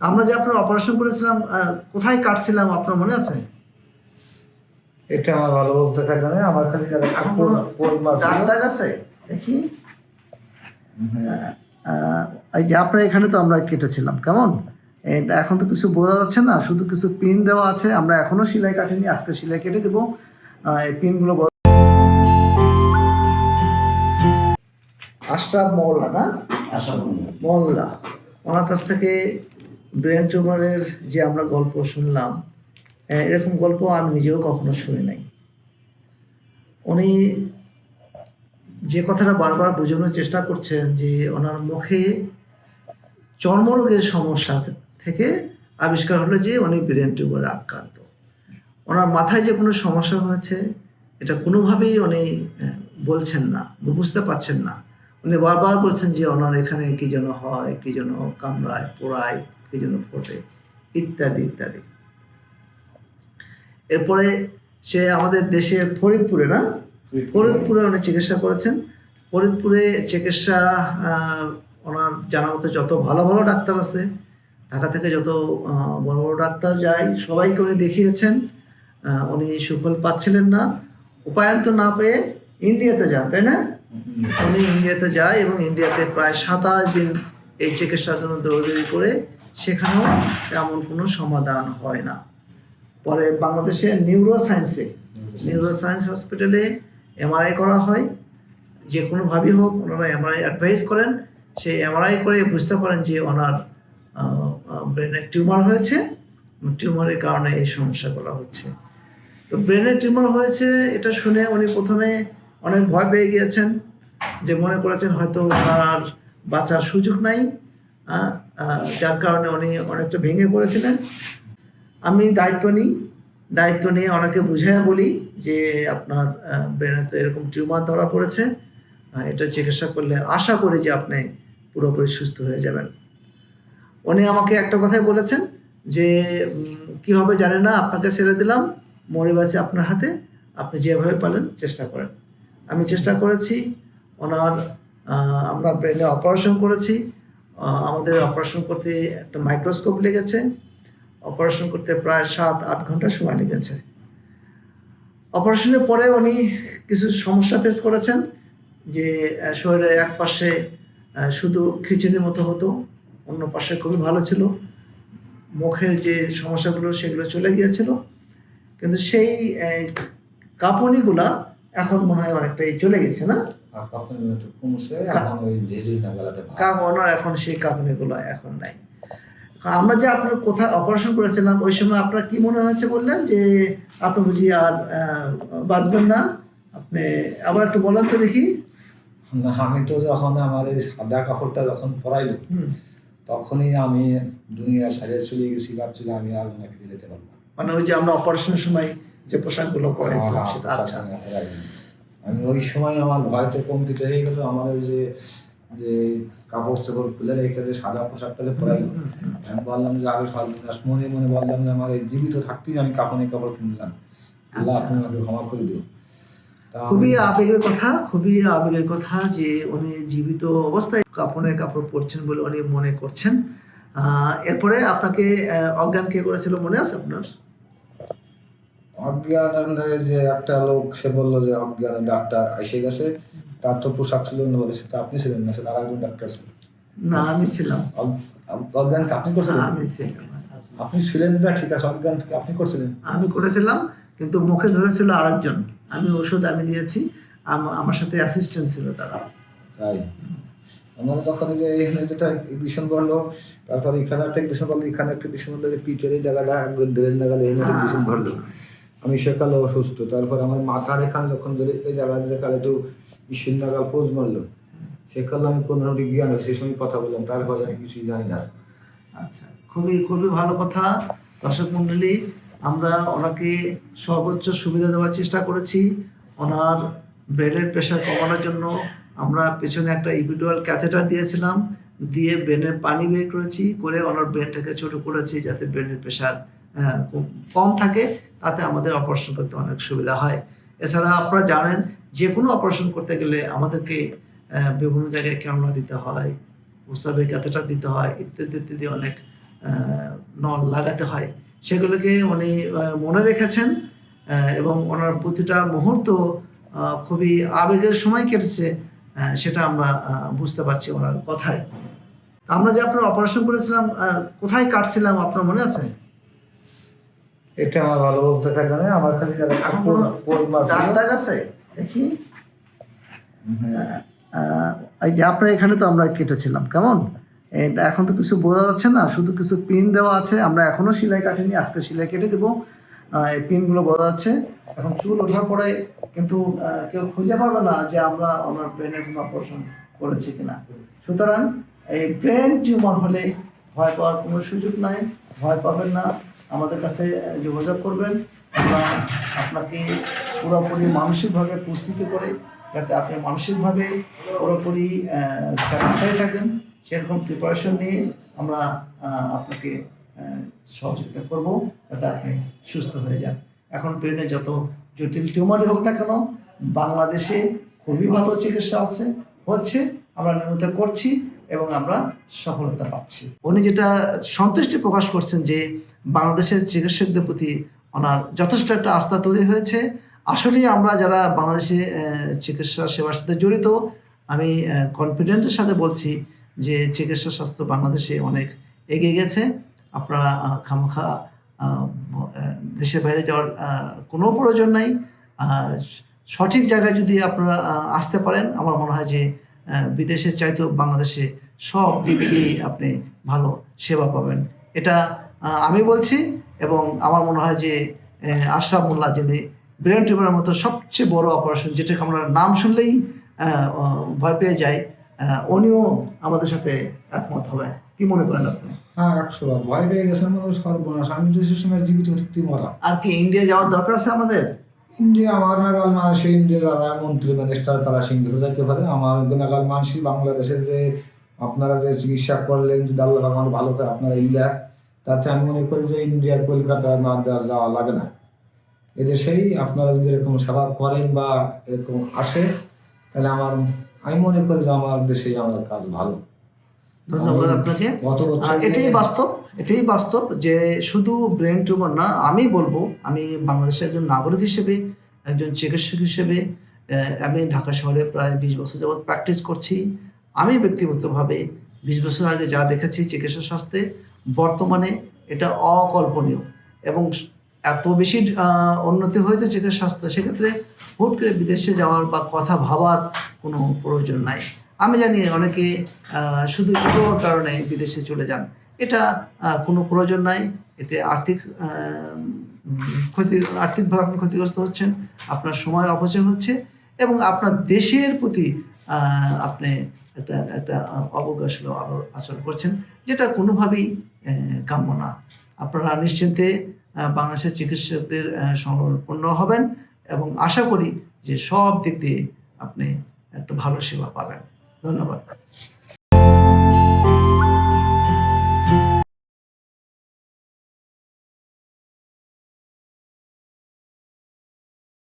আমরা যে আপনার অপারেশন করেছিলাম কোথায় কাটছিলাম আপনার মনে আছে? এটা আমার ভালো বলতে থাকে না আমার খালি টাগ আছে? দেখি। হ্যাঁ। এই যে আপনার এখানে তো আমরা কেটেছিলাম কেমন? এখন তো কিছু বোঝা যাচ্ছে না শুধু কিছু পিন দেওয়া আছে আমরা এখনও সেলাই কাটিনি আজকে সেলাই কেটে দেবো। এই পিনগুলো আশরাফ মোল্লা না? মোল্লা ওনার কাছ থেকে ব্রেন টিউমারের যে আমরা গল্প শুনলাম এরকম গল্প আমি নিজেও কখনো শুনি নাই। উনি যে কথাটা বারবার বোঝানোর চেষ্টা করছেন যে ওনার মুখে চর্মরোগের সমস্যা থেকে আবিষ্কার হলো যে উনি ব্রেন টিউমারে আক্রান্ত। ওনার মাথায় যে কোনো সমস্যা হয়েছে, এটা কোনোভাবেই উনি বলছেন না, বুঝতে পারছেন না। উনি বারবার বলছেন যে ওনার এখানে কি যেন হয়, কি যেন কামড়ায়, পোড়ায়। কি যেন ফোটে ইত্যাদি ইত্যাদি। এরপরে সে আমাদের দেশের ফরিদপুরে না? ফরিদপুরে। উনি চিকিৎসা করেছেন। ফরিদপুরে চিকিৎসা ওনার জানা মতো যত ভালো ভালো ডাক্তার আছে ঢাকা থেকে যত বড় বড় ডাক্তার যায় সবাইকে উনি দেখিয়েছেন। উনি সুফল পাচ্ছিলেন না। উপায়ন্ত না পেয়ে ইন্ডিয়াতে যান তাই না? উনি ইন্ডিয়াতে যায় এবং ইন্ডিয়াতে প্রায় সাতাশ দিন এই চিকিৎসার জন্য দৌড়দৌড়ি করে সেখানেও তেমন কোনো সমাধান হয় না। পরে বাংলাদেশে নিউরো সায়েন্সে নিউরো সায়েন্স হসপিটালে এমআরআই করা হয়। যে কোনোভাবেই হোক, ওনারা এমআরআই অ্যাডভাইস করেন। সেই এমআরআই করে বুঝতে পারেন যে ওনার ব্রেনের টিউমার হয়েছে। টিউমারের কারণে এই সমস্যাগুলো হচ্ছে। তো ব্রেনের টিউমার হয়েছে, এটা শুনে উনি প্রথমে অনেক ভয় পেয়ে গিয়েছেন। যে মনে করেছেন হয়তো তার আর বাঁচার সুযোগ নাই যার কারণে উনি অনেকটা ভেঙে পড়েছিলেন। আমি দায়িত্ব নিই, দায়িত্ব নিয়ে ওনাকে বুঝাইয়া বলি যে আপনার ব্রেনে তো এরকম টিউমার ধরা পড়েছে এটা চিকিৎসা করলে আশা করি যে আপনি পুরোপুরি সুস্থ হয়ে যাবেন। উনি আমাকে একটা কথাই বলেছেন যে কি হবে জানি না, আপনাকে ছেড়ে দিলাম মরে মরিবাসে আপনার হাতে, আপনি যেভাবে পারেন চেষ্টা করেন। আমি চেষ্টা করেছি, ওনার আমরা ব্রেনে অপারেশন করেছি। আমাদের অপারেশন করতে একটা মাইক্রোস্কোপ লেগেছে। অপারেশন করতে প্রায় সাত, আট ঘণ্টা সময় লেগেছে। অপারেশনের পরে উনি কিছু সমস্যা ফেস করেছেন যে শরীরের এক পাশে শুধু খিচুড়ির মতো হতো, অন্য পাশে খুবই ভালো ছিল। মুখের যে সমস্যাগুলো, সেগুলো চলে গিয়েছিল। কিন্তু সেই কাঁপুনিগুলা এখন মনে হয় অনেকটাই চলে গেছে, না? এখন ওই এখন সেই কাঁপুনিগুলো এখন নাই। আমরা যে আপনার কোথায় অপারেশন করেছিলাম ওই সময় আপনার কি মনে হয়েছে বললেন যে আপনি বুঝি আর বাঁচবেন না? আপনি আবার একটু বলেন তো দেখি। না, আমি তো যখন আমার এই সাদা কাপড়টা যখন পরাইলো। তখনই আমি দুনিয়া ছাড়িয়ে চলে গেছি ভাবছি যে আমি আর মনে ফিরে যেতে পারব মানে ওই যে আমরা অপারেশনের সময় যে পোশাকগুলো পরেছিলাম হ্যাঁ, সেটা আচ্ছা। আমি ওই সময় আমার ভয় তো কমপিত হয়ে গেল আমার ওই যে যে কাপড় চাপড় খুলে রেখে যে সাদা পোশাকটা যে পরাইলো। আমি বললাম যে মাস মনে মনে বললাম যে আমার এই জীবিত থাকতেই আমি কাপড়ে কাপড় কিনলাম। আল্লাহ আচ্ছা। আমাকে ক্ষমা করে দিও। খুবই আবেগের কথা খুবই আবেগের কথা যে উনি জীবিত অবস্থায় কাপড়ের কাপড় পরছেন বলে উনি মনে করছেন। আহ, এরপরে আপনাকে অজ্ঞান কে করেছিল মনে আছে আপনার? অজ্ঞান যে একটা লোক সে বলল যে অজ্ঞান ডাক্তার এসে গেছে। তার তো পোশাক ছিল না বলে সেটা আপনি ছিলেন না সেটা আরেকজন ডাক্তার ছিল। না আমি ছিলাম। অজ্ঞান আপনি করছিলেন? আমি ছিলাম। আপনি ছিলেন না ঠিক আছে অজ্ঞান আপনি করছিলেন? আমি করেছিলাম কিন্তু মুখে ধরেছিল আরেকজন। আমি ওষুধ আমি দিয়েছি আম- আমার সাথে অ্যাসিস্ট্যান্ট ছিল তারা। তাই? আমার তখন যে এখানে যেটা ভীষণ বলল তারপর এখানে একটা ভীষণ বলল এখানে একটা ভীষণ বলল যে পিঠের এই জায়গাটা একদম ড্রেন লাগালে এই জায়গাটা ভীষণ ধরলো আমি সেকালে অসুস্থ। তারপর আমার মাথার এখানে যখন ধরে এই জায়গা যেখানে একটু নাগাল পোজ মারলো। সেকালে আমি কোনো জ্ঞান সেই সময় কথা বললাম, তারপরে আমি কিছুই জানি না। আচ্ছা খুবই খুবই ভালো কথা। দর্শক মন্ডলী আমরা ওনাকে সর্বোচ্চ সুবিধা দেওয়ার চেষ্টা করেছি। ওনার ব্রেনের প্রেশার কমানোর জন্য আমরা পেছনে একটা ইপিডুয়াল ক্যাথেটার দিয়েছিলাম। দিয়ে ব্রেনের পানি বের করেছি, করে ওনার ব্রেনটাকে ছোট করেছি যাতে ব্রেনের প্রেশার কম থাকে, তাতে আমাদের অপারেশন করতে অনেক সুবিধা হয়। এছাড়া আপনারা জানেন যে কোনো অপারেশন করতে গেলে আমাদেরকে বিভিন্ন জায়গায় ক্যামেরা দিতে হয় প্রস্রাবের ক্যাথেটার দিতে হয়, ইত্যাদি ইত্যাদি অনেক নল লাগাতে হয়। সেগুলোকে উনি মনে রেখেছেন এবং ওনার প্রতিটা মুহূর্ত খুবই আবেগের সময় কেটেছে সেটা আমরা বুঝতে পারছি ওনার কথায়। আমরা যে আপনার অপারেশন করেছিলাম কোথায় কাটছিলাম আপনার মনে আছে? এটা আমার ভালো বলতে থাকে না আমার খালি পরিমা গেছে দেখি। আহ, এই যে আপনার এখানে তো আমরা কেটেছিলাম কেমন? এখন তো কিছু বোঝা যাচ্ছে না শুধু কিছু পিন দেওয়া আছে আমরা এখনও সেলাই কাটিনি আজকে সেলাই কেটে দেবো। এই পিনগুলো বোঝা যাচ্ছে। এখন চুল ওঠার পরে কিন্তু কেউ খুঁজে পাবে না যে আমরা আমার ব্রেনের কোনো অপারেশন করেছি কিনা। সুতরাং এই ব্রেন টিউমার হলে ভয় পাওয়ার কোনো সুযোগ নাই ভয় পাবেন না। আমাদের কাছে যোগাযোগ করবেন। আমরা আপনাকে পুরোপুরি মানসিকভাবে প্রস্তুতি করে যাতে আপনি মানসিকভাবে পুরোপুরি স্যাটিসফাই থাকেন, সেরকম প্রিপারেশন নিয়ে আমরা আপনাকে সহযোগিতা করব যাতে আপনি সুস্থ হয়ে যান। এখন ব্রেনে যত জটিল টিউমারই হোক না কেন, বাংলাদেশে খুবই ভালো চিকিৎসা আছে, হচ্ছে আমরা নিয়মিত করছি এবং আমরা সফলতা পাচ্ছি। উনি যেটা সন্তুষ্টি প্রকাশ করছেন যে বাংলাদেশের চিকিৎসকদের প্রতি ওনার যথেষ্ট একটা আস্থা তৈরি হয়েছে। আসলেই আমরা যারা বাংলাদেশে চিকিৎসা সেবার সাথে জড়িত, আমি কনফিডেন্টের সাথে বলছি যে চিকিৎসা স্বাস্থ্য বাংলাদেশে অনেক এগিয়ে গেছে। আপনারা খামোখা দেশের বাইরে যাওয়ার কোনো প্রয়োজন নাই। সঠিক জায়গায় যদি আপনারা আসতে পারেন, আমার মনে হয় যে বিদেশের চাইতেও বাংলাদেশে সব দিক দিয়েই আপনি ভালো সেবা পাবেন। এটা আমি বলছি এবং আমার মনে হয় যে আশরাফ মোল্লা যিনি ব্রেন টিউমারের মতো সবচেয়ে বড় অপারেশন যেটা আমরা নাম শুনলেই ভয় পেয়ে যাই উনিও আমাদের সাথে একমত হবে। কি মনে করেন আপনি? হ্যাঁ একশো বার ভয় পেয়ে গেছে মানে সর্বনাশ। আমি তো সে সময় জীবিত থাকতে মরা আর কি ইন্ডিয়া যাওয়ার দরকার আছে আমাদের? ইন্ডিয়া আমার নাগাল মানুষ ইন্ডিয়ার যারা মন্ত্রী মিনিস্টার তারা সিংহ যাইতে পারে। আমার নাগাল মানুষ বাংলাদেশের যে আপনারা যে চিকিৎসা করলেন যদি আল্লাহ আমার ভালো থাকে আপনারা ইন্ডিয়া তাতে আমি মনে করি যে ইন্ডিয়া কলকাতা মাদ্রাস যাওয়া লাগে না। এদেশেই আপনারা যদি এরকম সেবা করেন বা এরকম আসে তাহলে আমার আমি মনে করি যে আমার দেশেই আমার কাজ ভালো। ধন্যবাদ আপনাকে। এটাই বাস্তব? এটাই বাস্তব যে শুধু ব্রেন টিউমার না, আমি বলব, আমি বাংলাদেশের একজন নাগরিক হিসেবে, একজন চিকিৎসক হিসেবে আমি ঢাকা শহরে প্রায় বিশ বছর যাবৎ প্র্যাকটিস করছি। আমি ব্যক্তিগতভাবে বিশ বছর আগে যা দেখেছি চিকিৎসা স্বাস্থ্যে, বর্তমানে এটা অকল্পনীয় এবং এত বেশি উন্নতি হয়েছে চিকিৎসা স্বাস্থ্য, সেক্ষেত্রে হুট করে বিদেশে যাওয়ার বা কথা ভাবার কোনো প্রয়োজন নাই। আমি জানি অনেকে শুধু কারণে বিদেশে চলে যান এটা কোনো প্রয়োজন নাই। এতে আর্থিক ক্ষতি আর্থিকভাবে আপনি ক্ষতিগ্রস্ত হচ্ছেন, আপনার সময় অপচয় হচ্ছে এবং আপনার দেশের প্রতি আপনি একটা একটা অবকাশ আচরণ করছেন, যেটা কোনোভাবেই কাম্য না। আপনারা নিশ্চিন্তে বাংলাদেশের চিকিৎসকদের সম্পন্ন হবেন এবং আশা করি যে সব দিক দিয়ে আপনি একটা ভালো সেবা পাবেন। ধন্যবাদ।